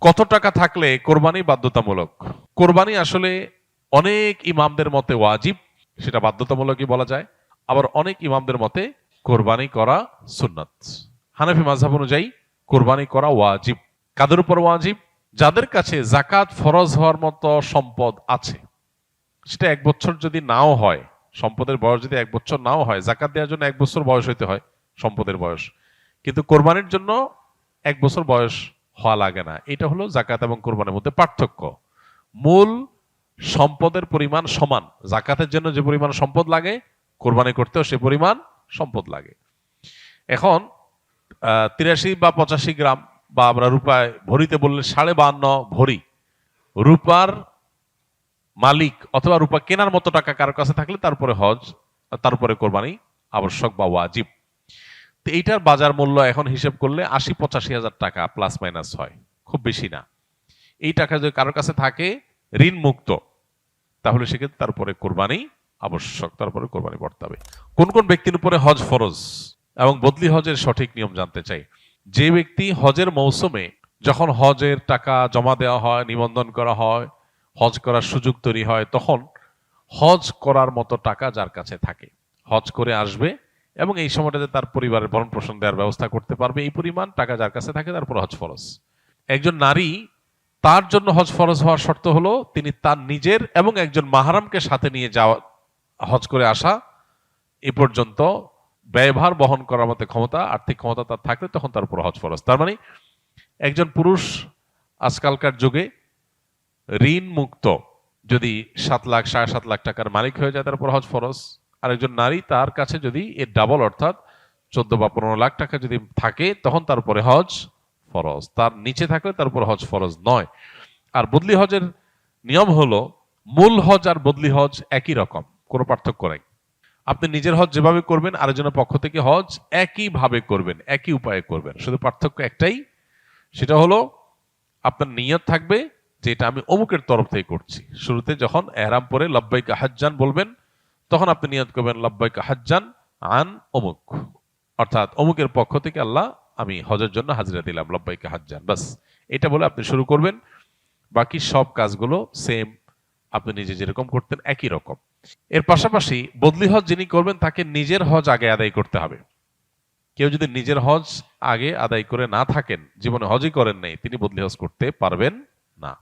কত টাকা থাকলে কোরবানি বাধ্যতামূলক? কোরবানি আসলে অনেক ইমামদের মতে ওয়াজিব, সেটা বাধ্যতামূলকই বলা যায়। আবার অনেক ইমামদের মতে কোরবানি করা সুন্নাত। হানাফি মাঝহাব অনুযায়ী কোরবানি করা ওয়াজিব। কাদের উপর ওয়াজিব? যাদের কাছে জাকাত ফরজ হওয়ার মতো সম্পদ আছে। সেটা এক বছর যদি নাও হয়, সম্পদের বয়স যদি এক বছর নাও হয় জাকাত দেওয়ার জন্য এক বছর বয়স হইতে হয় সম্পদের বয়স। কিন্তু কোরবানির জন্য এক বছর বয়স হওয়া লাগে না। এটা হলো জাকাত এবং কোরবানির মধ্যে পার্থক্য। মূল সম্পদের পরিমাণ সমান। জাকাতের জন্য যে পরিমাণ সম্পদ লাগে, কোরবানি করতেও সে পরিমাণ সম্পদ লাগে। এখন তিরাশি বা পঁচাশি গ্রাম বা আমরা রূপায় ভরিতে বললে সাড়ে বান্ন ভরি। রূপার মালিক অথবা রূপা কেনার মতো টাকা কারোর কাছে থাকলে তারপরে হজ, তারপরে কোরবানি আবশ্যক বা ওয়াজিব। তো এইটার বাজার মূল্য এখন হিসেব করলে আশি পঁচাশি হাজার টাকা প্লাস মাইনাস হয়। খুব বেশি না। এই টাকা যদি কারোর কাছে থাকে ঋণ মুক্ত তাহলে সেক্ষেত্রে তারপরে কোরবানি আবশ্যক, তারপরে কোরবানি পড়তে হবে। কোন কোন ব্যক্তির উপরে হজ ফরজ এবং বদলি হজের সঠিক নিয়ম জানতে চাই? যে ব্যক্তি হজের মৌসুমে যখন হজের টাকা জমা দেওয়া হয়, নিবন্ধন করা হয়, হজ করার সুযোগ তৈরি হয়, তখন হজ করার মতো টাকা যার কাছে থাকে। হজ করে আসবে এবং এই সময়টাতে তার পরিবারের ভরণ পোষণ দেওয়ার ব্যবস্থা করতে পারবে। এই পরিমাণ টাকা যার কাছে থাকে তারপর হজ ফরজ। একজন নারী তার জন্য হজ ফরজ হওয়ার শর্ত হলো তিনি তার নিজের এবং একজন মাহারামকে সাথে নিয়ে যাওয়া, হজ করে আসা। এ পর্যন্ত ব্যয়ভার বহন করার মতো ক্ষমতা, আর্থিক ক্ষমতা তার থাকলে তখন তার উপর হজ ফরজ। তার মানে একজন পুরুষ আজকালকার যুগে ঋণ মুক্ত যদি সাত লাখ, সাড়ে সাত লাখ টাকার মালিক হয়ে যায়, তার উপর হজ ফরজ। আর একজন নারী তার কাছে যদি এর ডাবল অর্থাৎ চোদ্দ বা পনেরো লাখ টাকা যদি থাকে, তখন তার উপরে হজ ফরজ। তার নিচে থাকলে তার উপর হজ ফরজ নয়। আর বদলি হজের নিয়ম হলো, মূল হজ আর বদলি হজ একই রকম, কোনো পার্থক্য নেই। আপনি নিজের হজ যেভাবে করবেন, আরেকজনের পক্ষ থেকে হজ একই ভাবে করবেন, একই উপায়ে করবেন। শুধু পার্থক্য একটাই, সেটা হলো, আপনার নিয়ত থাকবে যে এটা আমি অমুকের তরফ থেকে করছি। শুরুতে যখন এহরাম পরে লব্বাইকা হাজ্জান বলবেন তখন আপনি নিয়ত করবেন, লব্বাইকা হাজ্জান আন অমুক। অর্থাৎ অমুকের পক্ষ থেকে আল্লাহ, আমি হজের জন্য হাজিরা দিলাম, লব্বাইকা হাজ্জান। বাস এটা বলে আপনি শুরু করবেন। বাকি সব কাজগুলো সেম আপনি নিজে যেরকম করতেন একই রকম। এর পাশাপাশি বদলি হজ যিনি করবেন, তাকে নিজের হজ আগে আদায় করতে হবে। কেউ যদি নিজের হজ আগে আদায় করে না থাকেন, জীবনে হজই করেন নাই, তিনি বদলি হজ করতে পারবেন